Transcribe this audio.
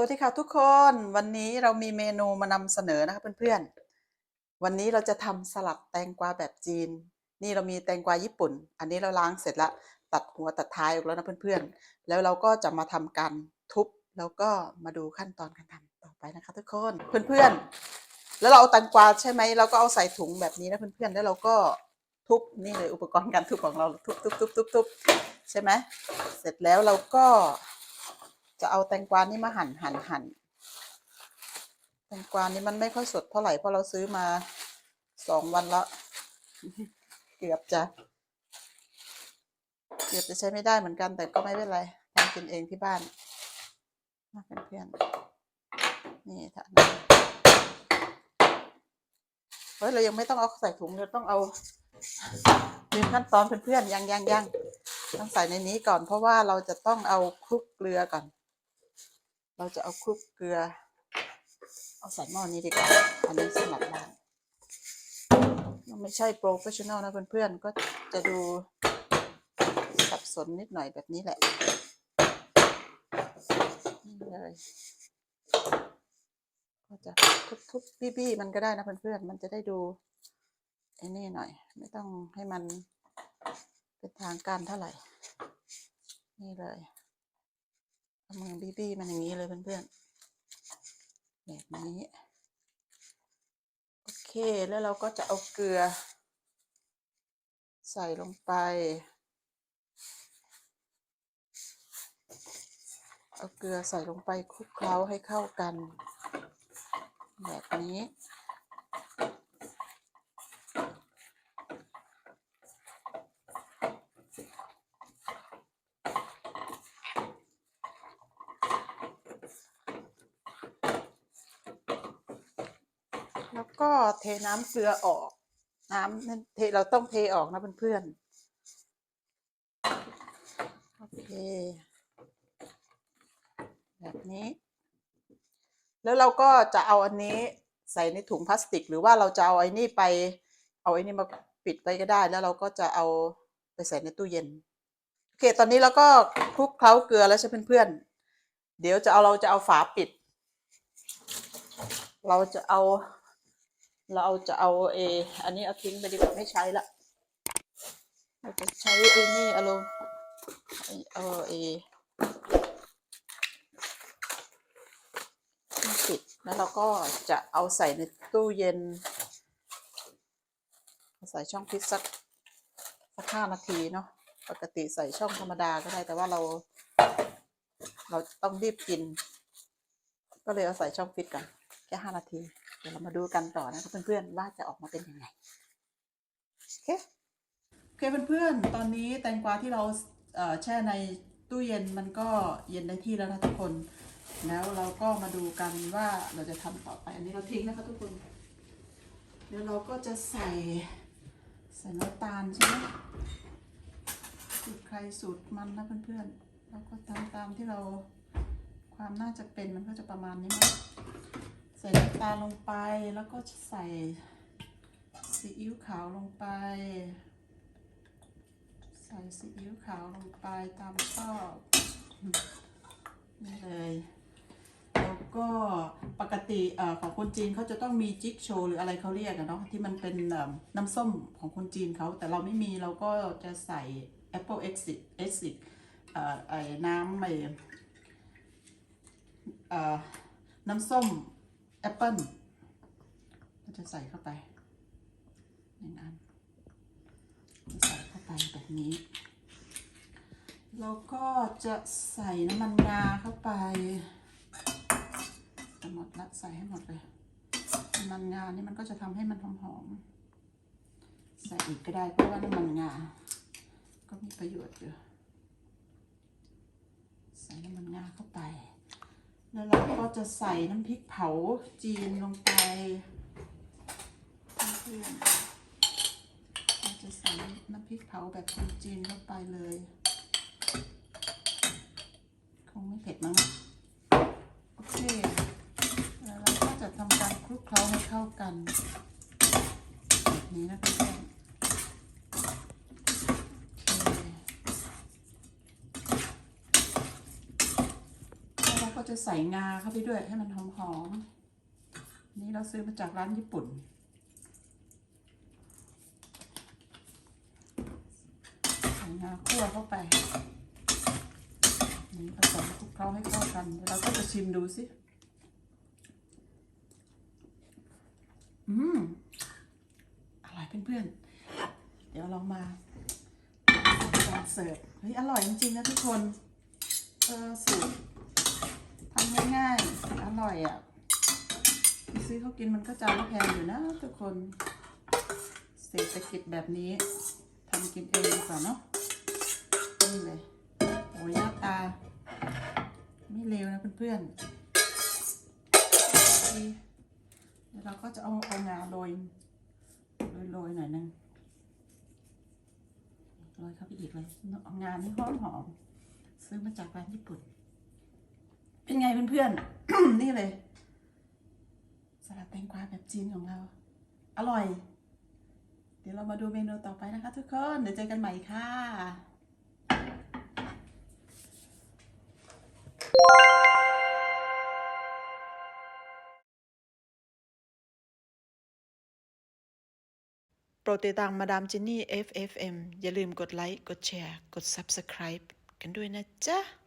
สวัสดีค่ะทุกคนวันนี้เรามีเมนูมานำเสนอนะคะเพื่อนๆ วันนี้เราจะทำสลัดแตงกวาแบบจีน นี่เรามีแตงกวาญี่ปุ่น อันนี้เราล้างเสร็จแล้วตัดหัวตัดท้ายออกแล้วนะเพื่อนๆ แล้วเราก็จะมาทำการทุบแล้วก็มาดูขั้นตอนการทำต่อไปนะคะทุกคนเพื่อนๆ แล้วเราเอาแตงกวาใช่ไหมเราก็เอาใส่ถุงแบบนี้นะเพื่อนๆ แล้วเราก็ทุบนี่เลยอุปกรณ์การทุบของเราทุบทุบทุบทุบทุบใช่ไหมเสร็จแล้วเราก็ จะเอาแตงกวานี่มาหั่นหั่นหั่นแตงกวานี่มันไม่ค่อยสดเท่าไหร่เพราะเราซื้อมาสองวันละเกือบจะ เกือบจะใช้ไม่ได้เหมือนกัน แต่ก็ไม่เป็นไรทำกินเองที่บ้านนะเพื่อนๆนี่ค่ะเฮ้ยเรายังไม่ต้องเอาใส่ถุงเราต้องเอาลืมขั้นตอนเพื่อนๆยังยังยังต้องใส่ในนี้ก่อน เพราะว่าเราจะต้องเอาคลุกเกลือก่อน เราจะเอาคลุกเกลือ เอาใส่หม้อนี้ดีกว่า อันนี้สำหรับล้างมันไม่ใช่โปรเฟชชั่นอลนะเพื่อนๆ ก็จะดูสับสนนิดหน่อยแบบนี้แหละ นี่เลยก็จะทุบๆบี้ๆมันก็ได้นะเพื่อนๆ มันจะได้ดูไอ้นี่หน่อย ไม่ต้องให้มันเป็นทางการเท่าไหร่ นี่เลย มือบี้บี้มันอย่างนี้เลยเพื่อนๆแบบนี้ โอเคแล้วเราก็จะเอาเกลือ ใส่ลงไป เอาเกลือใส่ลงไปคลุกเคล้าให้เข้ากัน แบบนี้ แล้วก็เทน้ำเกลือออก น้ำนั่นเทเราต้องเทออกนะเพื่อนๆโอเค แบบนี้ แล้วเราก็จะเอาอันนี้ใส่ในถุงพลาสติก หรือว่าเราจะเอาไอ้นี่ไป เอาไอ้นี่มาปิดไว้ก็ได้ แล้วเราก็จะเอาไปใส่ในตู้เย็นโอเค ตอนนี้เราก็คลุกเคล้าเกลือแล้วใช่เพื่อนๆเดี๋ยวจะเอาเราจะเอาฝาปิด เราจะเอา เราจะเอาเอ อันนี้เอาทิ้งไปดีกว่าไม่ใช้ละเราจะใช้ไอ้นี่เอาลงเอาเอปิดแล้วเราก็จะเอาใส่ในตู้เย็น ใส่ช่องฟิตสักสักห้านาทีเนาะปกติใส่ช่องธรรมดาก็ได้แต่ว่าเรา เราต้องรีบกิน ก็เลยเอาใส่ช่องฟิตกัน แค่ห้านาที เดี๋ยวเรามาดูกันต่อนะครับเพื่อนๆว่าจะออกมาเป็นยังไงโอเคโอเคเพื่อนๆตอนนี้แตงกวาที่เราเแช่ในตู้เย็นมันก็เย็นได้ที่แล้วนะทุกคน แล้วเราก็มาดูกันว่าเราจะทำต่อไป อันนี้เราทิ้งนะคะทุกคนเดี๋ยวเราก็จะใส่ใส่น้ำตาลใช่ไหมสูตรใครสูตรมันนะเพื่อนๆ แล้วก็ตามตามที่เราความน่าจะเป็นมันก็จะประมาณนี้มั้ง ใส่น้ำตาลลงไปแล้วก็ใส่ซีอิ๊วขาวลงไป ใส่ซีอิ๊วขาวลงไปตามชอบนี่เลยแล้วก็ปกติอของคนจีนเขาจะต้องมีจิ๊กโชว์หรืออะไรเขาเรียกอะเนาะที่มันเป็นน้ำส้มของคนจีนเขาแต่เราไม่มีเราก็จะใส่ Apple Exit Exit เอ่อไอ้น้ำไอ้เอ่อน้ำส้ม แอปเปิ้ลก็จะใส่เข้าไปหนึ่งอันใส่เข้าไปแบบนี้ แล้วก็จะใส่น้ำมันงาเข้าไปจะหมดละใส่ให้หมดเลยน้ำมันงานี่มันก็จะทำให้มันหอมๆใส่อีกก็ได้เพราะว่าน้ำมันงา ก็มีประโยชน์อยู่ ใส่น้ำมันงาเข้าไป แล้วเราก็ จะใส่น้ำพริกเผาจีนลงไปเพื่อนเราจะใส่น้ำพริกเผาแบบคนจีนเข้าไปเลย คงไม่เผ็ดมั้งโอเค แล้วเราก็จะทำการคลุกเคล้าให้เข้ากัน แบบนี้นะเพื่อนๆโอเคแล้วเราก็ จะใส่งาเข้าไปด้วยให้มันหอมๆนี่เราซื้อมาจากร้านญี่ปุ่น ใส่งาคั่วเข้าไปนี่ผสมคลุกเคล้าให้เข้ากันเดี๋ยวเราก็จะชิมดูสิอืมอร่อยเพื่อนๆ เดี๋ยวลองมาการเสิร์ฟเฮ้ยอร่อยจริงๆนะทุกคน เออสูตร ทำง่ายๆ อร่อยอะไปซื้อเขากินมันก็จานละแพงอยู่นะทุกคน เศรษฐกิจแบบนี้ทำกินเองดีกว่าเนาะนี่เลยโอ้ยหน้าตา ไม่เลวนะเพื่อนๆนี่เดี๋ยวเราก็จะเอาเอางาโรยโรยโรยหน่อยนึงโรยเข้าไปอีกเลย งานี่หอมหอมซื้อมาจากร้านญี่ปุ่น เป็นไงเพื่อนๆ นี่เลยสลัดแตงกวาแบบจีนของเรา อร่อย เดี๋ยวเรามาดูเมนูต่อไปนะคะทุกคน เดี๋ยวเจอกันใหม่ค่ะ โปรดติดตามมาดามจินนี่ FFM อย่าลืมกดไลค์ กดแชร์ กด Subscribe กันด้วยนะจ๊ะ